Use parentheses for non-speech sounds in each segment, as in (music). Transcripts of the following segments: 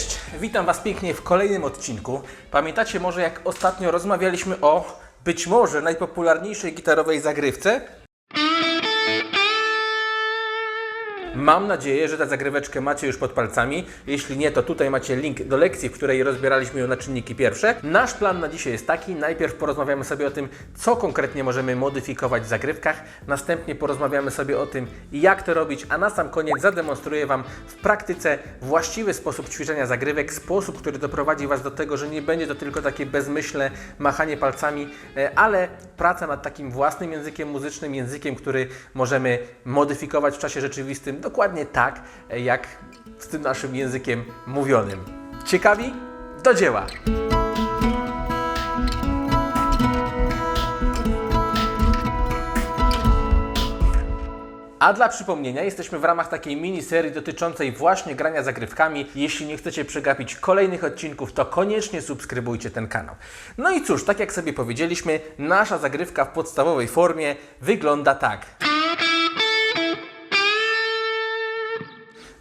Cześć, witam Was pięknie w kolejnym odcinku. Pamiętacie może jak ostatnio rozmawialiśmy o być może najpopularniejszej gitarowej zagrywce? Mam nadzieję, że tę zagryweczkę macie już pod palcami. Jeśli nie, to tutaj macie link do lekcji, w której rozbieraliśmy ją na czynniki pierwsze. Nasz plan na dzisiaj jest taki: najpierw porozmawiamy sobie o tym, co konkretnie możemy modyfikować w zagrywkach, następnie porozmawiamy sobie o tym, jak to robić, a na sam koniec zademonstruję Wam w praktyce właściwy sposób ćwiczenia zagrywek, sposób, który doprowadzi Was do tego, że nie będzie to tylko takie bezmyślne machanie palcami, e, ale praca nad takim własnym językiem muzycznym, językiem, który możemy modyfikować w czasie rzeczywistym dokładnie tak, jak z tym naszym językiem mówionym. Ciekawi? Do dzieła! A dla przypomnienia, jesteśmy w ramach takiej miniserii dotyczącej właśnie grania zagrywkami. Jeśli nie chcecie przegapić kolejnych odcinków, to koniecznie subskrybujcie ten kanał. No i cóż, tak jak sobie powiedzieliśmy, nasza zagrywka w podstawowej formie wygląda tak.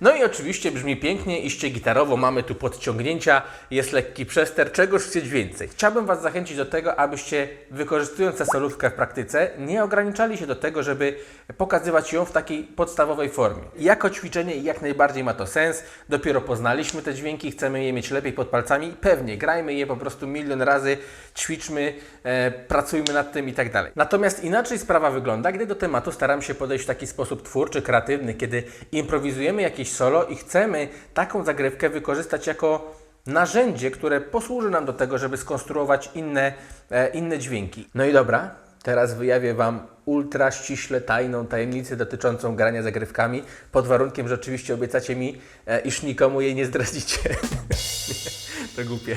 No i oczywiście brzmi pięknie, iście gitarowo, mamy tu podciągnięcia, jest lekki przester, czegoż chcieć więcej. Chciałbym Was zachęcić do tego, abyście wykorzystując tę solówkę w praktyce, nie ograniczali się do tego, żeby pokazywać ją w takiej podstawowej formie. Jako ćwiczenie jak najbardziej ma to sens, dopiero poznaliśmy te dźwięki, chcemy je mieć lepiej pod palcami, pewnie grajmy je po prostu milion razy, ćwiczmy, e, pracujmy nad tym i tak dalej. Natomiast inaczej sprawa wygląda, gdy do tematu staram się podejść w taki sposób twórczy, kreatywny, kiedy improwizujemy jakieś solo i chcemy taką zagrywkę wykorzystać jako narzędzie, które posłuży nam do tego, żeby skonstruować inne, e, inne dźwięki. No i dobra, teraz wyjawię Wam ultra ściśle tajną tajemnicę dotyczącą grania zagrywkami, pod warunkiem, że oczywiście obiecacie mi, e, iż nikomu jej nie zdradzicie. (laughs) to głupie.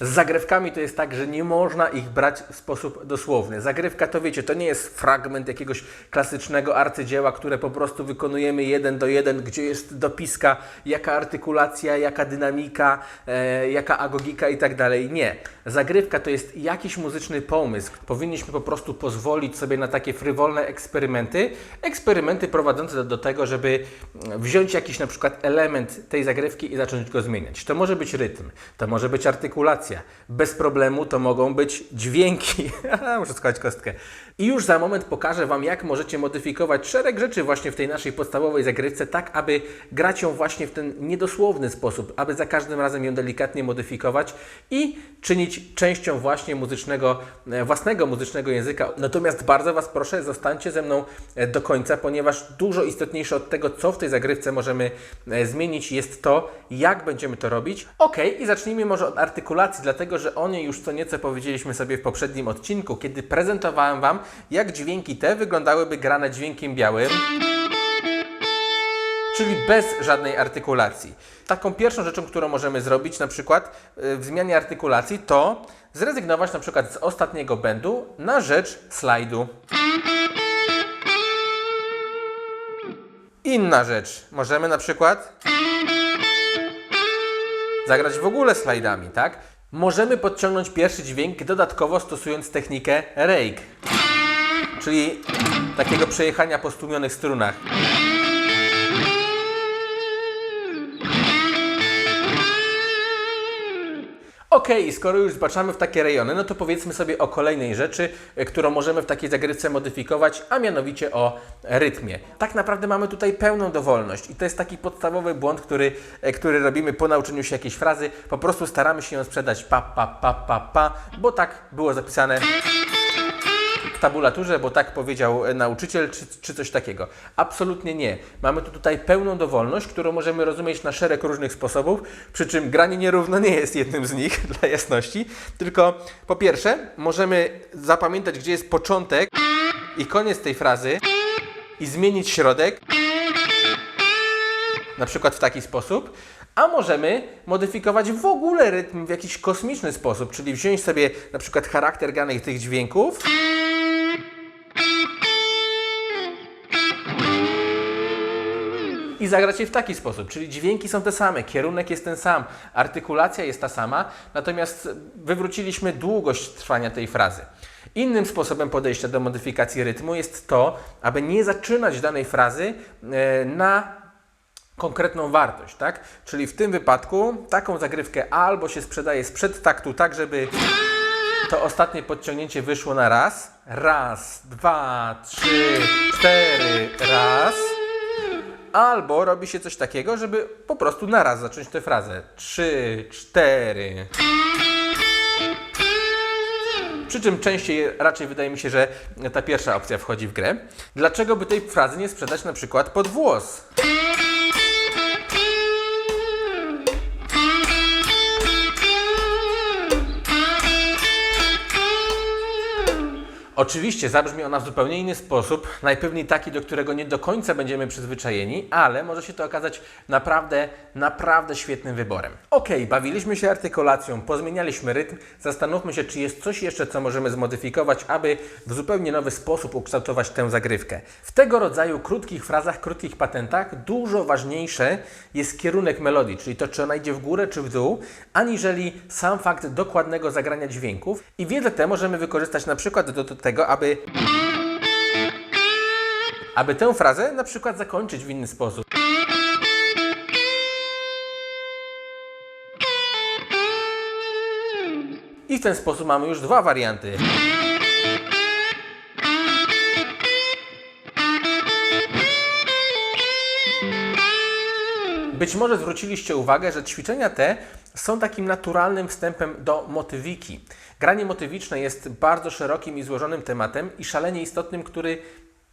Z zagrywkami to jest tak, że nie można ich brać w sposób dosłowny. Zagrywka to wiecie, to nie jest fragment jakiegoś klasycznego arcydzieła, które po prostu wykonujemy jeden do jeden, gdzie jest dopiska, jaka artykulacja, jaka dynamika, e, jaka agogika i tak dalej. Nie. Zagrywka to jest jakiś muzyczny pomysł. Powinniśmy po prostu pozwolić sobie na takie frywolne eksperymenty. Eksperymenty prowadzące do, do tego, żeby wziąć jakiś na przykład element tej zagrywki i zacząć go zmieniać. To może być rytm, to może być artykulacja. Bez problemu to mogą być dźwięki. (laughs) Muszę skołać kostkę. I już za moment pokażę Wam, jak możecie modyfikować szereg rzeczy właśnie w tej naszej podstawowej zagrywce, tak aby grać ją właśnie w ten niedosłowny sposób, aby za każdym razem ją delikatnie modyfikować i czynić częścią właśnie muzycznego, e, własnego muzycznego języka. Natomiast bardzo Was proszę, zostańcie ze mną e, do końca, ponieważ dużo istotniejsze od tego, co w tej zagrywce możemy e, zmienić, jest to, jak będziemy to robić. Ok, i zacznijmy może od artykulacji, dlatego że o niej już co nieco powiedzieliśmy sobie w poprzednim odcinku, kiedy prezentowałem Wam, jak dźwięki te wyglądałyby grane dźwiękiem białym czyli bez żadnej artykulacji. Taką pierwszą rzeczą, którą możemy zrobić na przykład y, w zmianie artykulacji, to zrezygnować na przykład z ostatniego będu na rzecz slajdu. Inna rzecz. Możemy na przykład zagrać w ogóle slajdami, tak? Możemy podciągnąć pierwszy dźwięk dodatkowo stosując technikę rake, czyli takiego przejechania po stłumionych strunach. Okej, i skoro już zbaczamy w takie rejony, no to powiedzmy sobie o kolejnej rzeczy, e, którą możemy w takiej zagrywce modyfikować, a mianowicie o rytmie. Tak naprawdę mamy tutaj pełną dowolność i to jest taki podstawowy błąd, który, e, który robimy po nauczeniu się jakiejś frazy. Po prostu staramy się ją sprzedać pa, pa, pa, pa, pa, bo tak było zapisane tabulaturze, bo tak powiedział e, nauczyciel, czy, czy coś takiego. Absolutnie nie. Mamy tu tutaj pełną dowolność, którą możemy rozumieć na szereg różnych sposobów, przy czym granie nierówno nie jest jednym z nich, (laughs) dla jasności. Tylko po pierwsze, możemy zapamiętać, gdzie jest początek i koniec tej frazy i zmienić środek, na przykład w taki sposób, a możemy modyfikować w ogóle rytm w jakiś kosmiczny sposób, czyli wziąć sobie na przykład charakter ganych tych dźwięków zagrać je w taki sposób, czyli dźwięki są te same, kierunek jest ten sam, artykulacja jest ta sama, natomiast wywróciliśmy długość trwania tej frazy. Innym sposobem podejścia do modyfikacji rytmu jest to, aby nie zaczynać danej frazy e, na konkretną wartość, tak? Czyli w tym wypadku taką zagrywkę albo się sprzedaje sprzed taktu, tak żeby to ostatnie podciągnięcie wyszło na raz. Raz, dwa, trzy, cztery, raz. Albo robi się coś takiego, żeby po prostu na raz zacząć tę frazę. Trzy, cztery. Przy czym częściej raczej wydaje mi się, że ta pierwsza opcja wchodzi w grę. Dlaczego by tej frazy nie sprzedać na przykład pod włos? Oczywiście zabrzmi ona w zupełnie inny sposób, najpewniej taki, do którego nie do końca będziemy przyzwyczajeni, ale może się to okazać naprawdę, naprawdę świetnym wyborem. Ok, bawiliśmy się artykulacją, pozmienialiśmy rytm, zastanówmy się, czy jest coś jeszcze, co możemy zmodyfikować, aby w zupełnie nowy sposób ukształtować tę zagrywkę. W tego rodzaju krótkich frazach, krótkich patentach dużo ważniejsze jest kierunek melodii, czyli to, czy ona idzie w górę, czy w dół, aniżeli sam fakt dokładnego zagrania dźwięków i wiedzę tę możemy wykorzystać na przykład do, do tego, aby aby tę frazę na przykład zakończyć w inny sposób. I w ten sposób mamy już dwa warianty. Być może zwróciliście uwagę, że ćwiczenia te są takim naturalnym wstępem do motywiki. Granie motywiczne jest bardzo szerokim i złożonym tematem i szalenie istotnym, który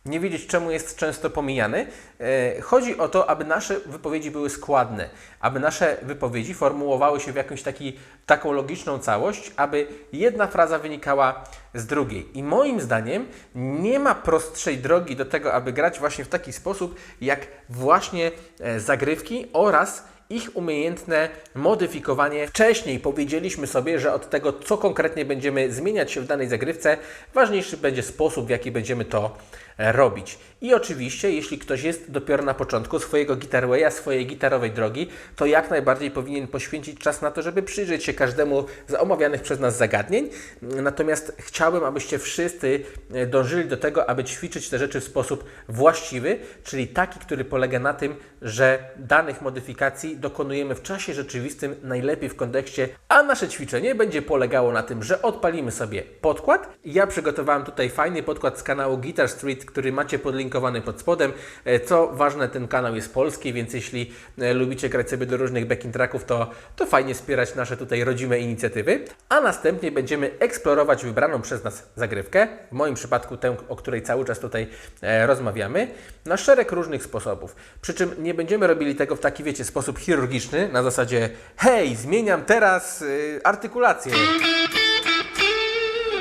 nie wiedzieć czemu jest często pomijany. E, Chodzi o to, aby nasze wypowiedzi były składne, aby nasze wypowiedzi formułowały się w jakąś taki, taką logiczną całość, aby jedna fraza wynikała z drugiej. I moim zdaniem nie ma prostszej drogi do tego, aby grać właśnie w taki sposób, jak właśnie e, zagrywki oraz ich umiejętne modyfikowanie. Wcześniej powiedzieliśmy sobie, że od tego, co konkretnie będziemy zmieniać się w danej zagrywce, ważniejszy będzie sposób, w jaki będziemy to robić. I oczywiście, jeśli ktoś jest dopiero na początku swojego Guitarwaya, swojej gitarowej drogi, to jak najbardziej powinien poświęcić czas na to, żeby przyjrzeć się każdemu z omawianych przez nas zagadnień. Natomiast chciałbym, abyście wszyscy e, dążyli do tego, aby ćwiczyć te rzeczy w sposób właściwy, czyli taki, który polega na tym, że danych modyfikacji dokonujemy w czasie rzeczywistym, najlepiej w kontekście, a nasze ćwiczenie będzie polegało na tym, że odpalimy sobie podkład. Ja przygotowałem tutaj fajny podkład z kanału Guitar Street, który macie podlinkowany pod spodem. E, Co ważne, ten kanał jest polski, więc jeśli e, lubicie grać sobie do różnych backing tracków, to, to fajnie wspierać nasze tutaj rodzime inicjatywy. A następnie będziemy eksplorować wybraną przez nas zagrywkę, w moim przypadku tę, o której cały czas tutaj e, rozmawiamy, na szereg różnych sposobów. Przy czym nie będziemy robili tego w taki, wiecie, sposób chirurgiczny, na zasadzie hej, zmieniam teraz y, artykulację.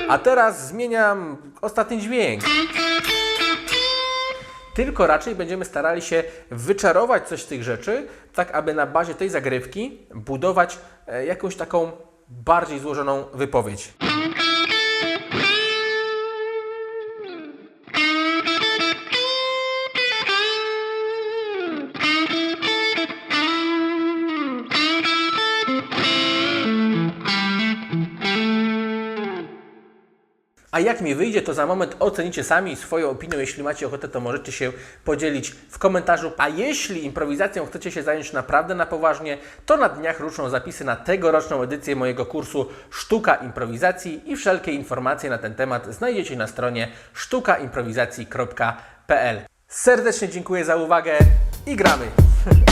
A teraz zmieniam ostatni dźwięk. Tylko raczej będziemy starali się wyczarować coś z tych rzeczy, tak aby na bazie tej zagrywki budować e, jakąś taką bardziej złożoną wypowiedź. A jak mi wyjdzie, to za moment ocenicie sami swoją opinią. Jeśli macie ochotę, to możecie się podzielić w komentarzu. A jeśli improwizacją chcecie się zająć naprawdę na poważnie, to na dniach ruszą zapisy na tegoroczną edycję mojego kursu Sztuka Improwizacji i wszelkie informacje na ten temat znajdziecie na stronie sztukaimprowizacji.pl. Serdecznie dziękuję za uwagę i gramy! (laughs)